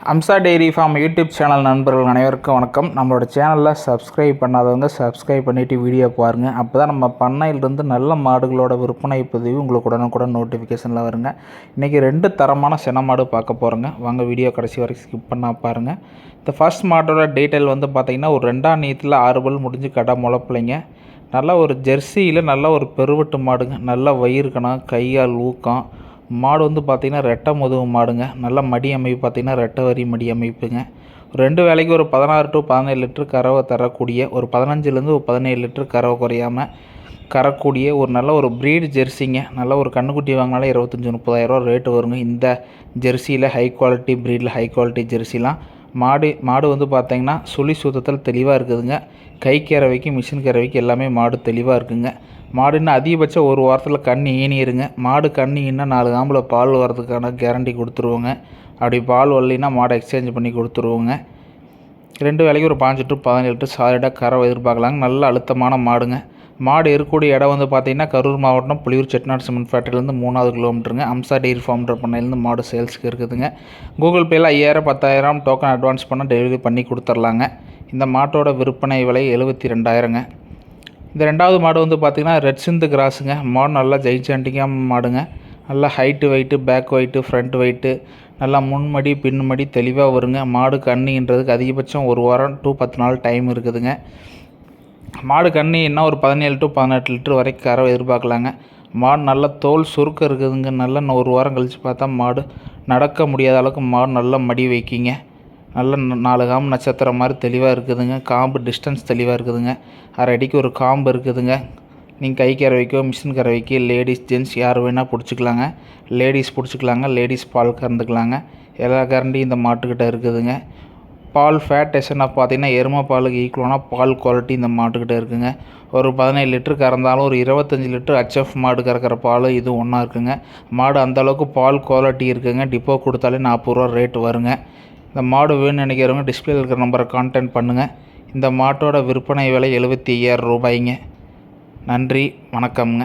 Amsa dairy farm YouTube channel நண்பர்கள் அனைவருக்கும் வணக்கம். நம்மளோட சேனலில் சப்ஸ்கிரைப் பண்ணாதவங்க சப்ஸ்கிரைப் பண்ணிவிட்டு வீடியோ பாருங்கள் அப்போ தான் நம்ம பண்ணையிலிருந்து நல்ல மாடுகளோட விற்பனை பதிவு உங்களுக்கு உடனுக்குடன் நோட்டிஃபிகேஷனில் வருங்க. இன்றைக்கி ரெண்டு தரமான சின மாடு பார்க்க போகிறோங்க வாங்க வீடியோ கடைசி வரைக்கும் ஸ்கிப் பண்ணால் பாருங்கள் இந்த ஃபர்ஸ்ட் மாடோட டீட்டெயில் வந்து பார்த்திங்கன்னா ஒரு ரெண்டாம் நீத்தில் ஆறு பல் முடிஞ்சு கடை முளப்பிள்ளைங்க நல்லா ஒரு ஜெர்சியில் நல்ல ஒரு பெருவெட்டு மாடுங்க. நல்ல வயிறு கணம் கையால் ஊக்கம். மாடு வந்து பார்த்திங்கன்னா ரெட்டை முதுகு மாடுங்க. நல்ல மடி அமைப்பு பார்த்திங்கன்னா ரெட்டை வரி மடி அமைப்புங்க. ரெண்டு வேலைக்கு ஒரு பதினாறு டு பதினேழு லிட்டர் கறவை தரக்கூடிய ஒரு பதினஞ்சுலேருந்து ஒரு பதினேழு லிட்டர் கறவை குறையாமல் கறக்கூடிய ஒரு நல்ல ஒரு ப்ரீடு ஜெர்சிங்க. நல்ல ஒரு கண்ணுக்குட்டி வாங்கினாலே இருபத்தஞ்சி முப்பதாயிரரூவா ரேட்டு வருங்க. இந்த ஜெர்சியில் ஹை குவாலிட்டி ப்ரீடில் ஹை குவாலிட்டி ஜெர்சிலாம் மாடு மாடு வந்து பார்த்திங்கன்னா சுழி சுத்தத்தில் தெளிவாக இருக்குதுங்க. கை கறவைக்கு மிஷின் கறவைக்கு எல்லாமே மாடு தெளிவாக இருக்குங்க. மாடுன்னா அதிகபட்சம் ஒரு வாரத்தில் கண் ஈனிருங்க. மாடு கண் ஈனா நாலு காம்பில் பால் வர்றதுக்கான கேரண்டி கொடுத்துருவோங்க. அப்படி பால் வரலைன்னா மாடை எக்ஸ்சேஞ்ச் பண்ணி கொடுத்துருவோங்க. ரெண்டு வேலைக்கு ஒரு பாஞ்சு டு பதினேழு லிட்டர் சாலிடாக கறவை எதிர்பார்க்கலாங்க. நல்ல அழுத்தமான மாடுங்க. மாடு இருக்கக்கூடிய இடம் வந்து பார்த்திங்கன்னா கரூர் மாவட்டம் புளியூர் செட்டிநாடு சிமெண்ட் ஃபேக்ட்ரிலேருந்து மூணாவது கிலோமீட்டருங்க அம்சா டெய்ரி ஃபார்ம்ன்ற பண்ணையிலேருந்து மாடு சேல்ஸுக்கு இருக்குதுங்க. கூகுள் பேயில் ஐயாயிரம் பத்தாயிரம் டோக்கன் அட்வான்ஸ் பண்ணால் டெலிவரி பண்ணி கொடுத்துர்லாங்க. இந்த மாட்டோட விற்பனை விலை எழுபத்தி ரெண்டாயிரங்க. இந்த ரெண்டாவது மாடு வந்து பார்த்திங்கன்னா ரெட் சிந்து கிராஸுங்க மாடு நல்லா ஜெயிச்சாண்டிங்காக மாடுங்க. நல்லா height weight back weight front weight நல்லா முன்மடி பின்மடி தெளிவாக வருங்க. மாடு கண்ணின்றதுக்கு அதிகபட்சம் ஒரு வாரம் டூ பத்து நாள் டைம் இருக்குதுங்க. மாடு கண்ணி என்ன ஒரு பதினேழு டு பதினெட்டு லிட்டர் வரைக்கும் கறவை எதிர்பார்க்கலாங்க. மாடு நல்ல தோல் சுருக்கம் இருக்குதுங்க. நல்ல ஒரு வாரம் கழித்து பார்த்தா மாடு நடக்க முடியாத அளவுக்கு மாடு நல்லா மடி வைக்கிங்க. நல்ல நாலு காம்பு நட்சத்திரம் மாதிரி தெளிவாக இருக்குதுங்க. காம்பு டிஸ்டன்ஸ் தெளிவாக இருக்குதுங்க. அரை அடிக்கு ஒரு காம்பு இருக்குதுங்க. நீங்கள் கை கறவைக்கோ மிஷின் கறவைக்கோ லேடிஸ் ஜென்ட்ஸ் யார் வேணால் பிடிச்சிக்கலாங்க. லேடிஸ் பிடிச்சிக்கலாங்க. லேடிஸ் பால் கறந்துக்கலாங்க. எல்லா கரண்டியும் இந்த மாட்டுக்கிட்ட இருக்குதுங்க. பால் ஃபேட் எசனாக பார்த்தீங்கன்னா எருமை பாலுக்கு ஈக்குவலான பால் குவாலிட்டி இந்த மாட்டுக்கிட்ட இருக்குங்க. ஒரு பதினேழு லிட்டர் கறந்தாலும் ஒரு இருபத்தஞ்சி லிட்டர் ஹச்எஃப் மாடு கறக்கிற பால் இது ஒன்றா இருக்குங்க. மாடு அந்தளவுக்கு பால் குவாலிட்டி இருக்குங்க. டிப்போ கொடுத்தாலே நாற்பது ரூபா ரேட் வருங்க. இந்த மாடு வேணும்னு நினைக்கிறவங்க டிஸ்பிளேல இருக்கிற நம்பரை கான்டாக்ட் பண்ணுங்கள் இந்த மாட்டோட விற்பனை விலை எழுபத்தி ஐயாயிரம் ரூபாய்ங்க. நன்றி வணக்கம்ங்க.